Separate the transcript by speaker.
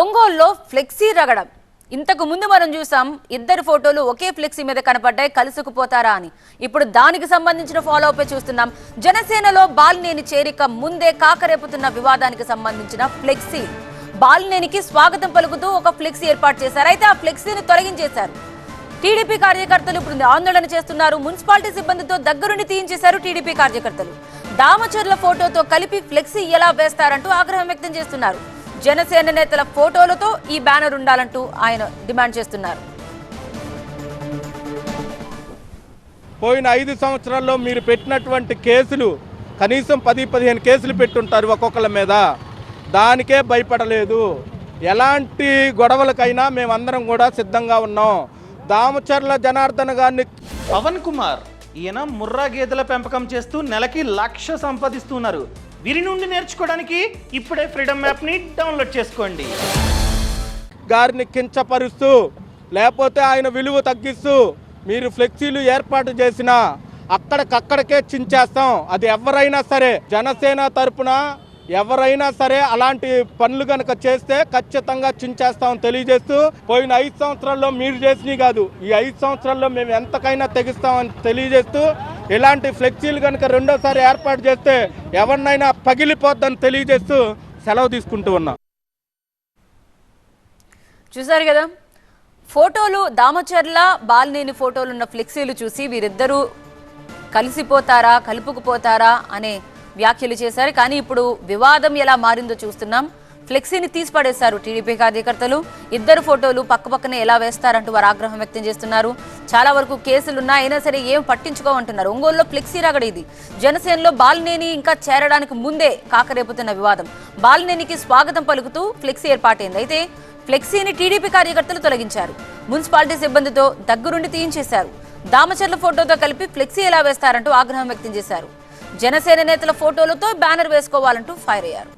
Speaker 1: ఒంగోలులో ఫ్లెక్సీ రగడం. ఇంతకు ముందు మనం చూసాం ఇద్దరు ఫోటోలు ఒకే ఫ్లెక్సీ మీద కనపడ్డాయి కలుసుకుపోతారా అని. ఇప్పుడు దానికి సంబంధించిన ఫాలో అప్ చూస్తున్నాం. జనసేనలో బాలినేని చేరిక ముందే కాకరేపుతున్న వివాదానికి సంబంధించిన ఫ్లెక్సీ. బాలినేనికి స్వాగతం పలుకుతూ ఒక ఫ్లెక్సీ ఏర్పాటు చేశారు. అయితే ఆ ఫ్లెక్సీని తొలగించేశారు. టీడీపీ కార్యకర్తలు ఇప్పుడు ఆందోళన చేస్తున్నారు. మున్సిపాలిటీ సిబ్బందితో దగ్గరుండి తీయించేశారు టీడీపీ కార్యకర్తలు. దామచర్ల ఫోటోతో కలిపి ఫ్లెక్సీ ఎలా వేస్తారంటూ ఆగ్రహం వ్యక్తం చేస్తున్నారు. జనసేన నేతల ఫోటోలతో ఈ బ్యానర్ ఉండాలంటూ ఆయన డిమాండ్ చేస్తున్నారు.
Speaker 2: పోయిన ఐదు సంవత్సరాల్లో మీరు పెట్టినటువంటి కేసులు కనీసం పది పదిహేను కేసులు పెట్టుంటారు ఒక్కొక్కళ్ళ మీద. దానికే భయపడలేదు. ఎలాంటి గొడవలకైనా మేమందరం కూడా సిద్ధంగా ఉన్నాం. దామచర్ల జనార్దన్ గారిని
Speaker 3: పవన్ కుమార్ ఈయన ముర్రా గేదెల పెంపకం చేస్తూ నెలకి లక్ష సంపాదిస్తున్నారు. వీరి నుండి నేర్చుకోవడానికి ఇప్పుడే ఫ్రీడమ్ యాప్ని డౌన్లోడ్ చేసుకోండి.
Speaker 2: గారిని కించపరుస్తూ లేకపోతే ఆయన విలువ తగ్గిస్తూ మీరు ఫ్లెక్సీలు ఏర్పాటు చేసిన అక్కడికక్కడికే చించేస్తాం. అది ఎవరైనా సరే జనసేన తరపున ఎవరైనా సరే అలాంటి పనులు కనుక చేస్తే ఖచ్చితంగా చించేస్తామని తెలియజేస్తూ పోయిన ఐదు సంవత్సరాల్లో మీరు చేసినవి కాదు ఈ ఐదు సంవత్సరాల్లో మేము ఎంతకైనా తెగిస్తామని తెలియజేస్తూ ఇలాంటి ఫ్లెక్సీలు కనుక రెండోసారి ఏర్పాటు చేస్తే ఎవరినైనా పగిలిపోద్దని తెలియజేస్తూ సెలవు తీసుకుంటూ ఉన్నాం.
Speaker 1: చూసారు కదా? ఫోటోలు దామచర్ల బాలినేని ఫోటోలు ఉన్న ఫ్లెక్సీలు చూసి వీరిద్దరూ కలిసిపోతారా కలుపుకుపోతారా అనే వ్యాఖ్యలు చేశారు. కానీ ఇప్పుడు వివాదం ఎలా మారిందో చూస్తున్నాం. ఫ్లెక్సీని తీసిపడేశారు టీడీపీ కార్యకర్తలు. ఇద్దరు ఫోటోలు పక్కపక్కనే ఎలా వేస్తారంటూ వారు ఆగ్రహం వ్యక్తం చేస్తున్నారు. చాలా వరకు కేసులున్నా అయినా సరే ఏం పట్టించుకోమంటున్నారు. ఒంగోలులో ఫ్లెక్సీ రగడ ఇది. జనసేనలో బాలినేని ఇంకా చేరడానికి ముందే కాకరేపుతున్న వివాదం. బాలినేనికి స్వాగతం పలుకుతూ ఫ్లెక్సీ ఏర్పాటైంది. అయితే ఫ్లెక్సీని టీడీపీ కార్యకర్తలు తొలగించారు. మున్సిపాలిటీ సిబ్బందితో దగ్గరుండి తీయించేశారు. దామచర్ల ఫోటోతో కలిపి ఫ్లెక్సీ ఎలా వేస్తారంటూ ఆగ్రహం వ్యక్తం చేశారు. జనసేన నేతల ఫోటోలతో బ్యానర్ వేసుకోవాలంటూ ఫైర్ అయ్యారు.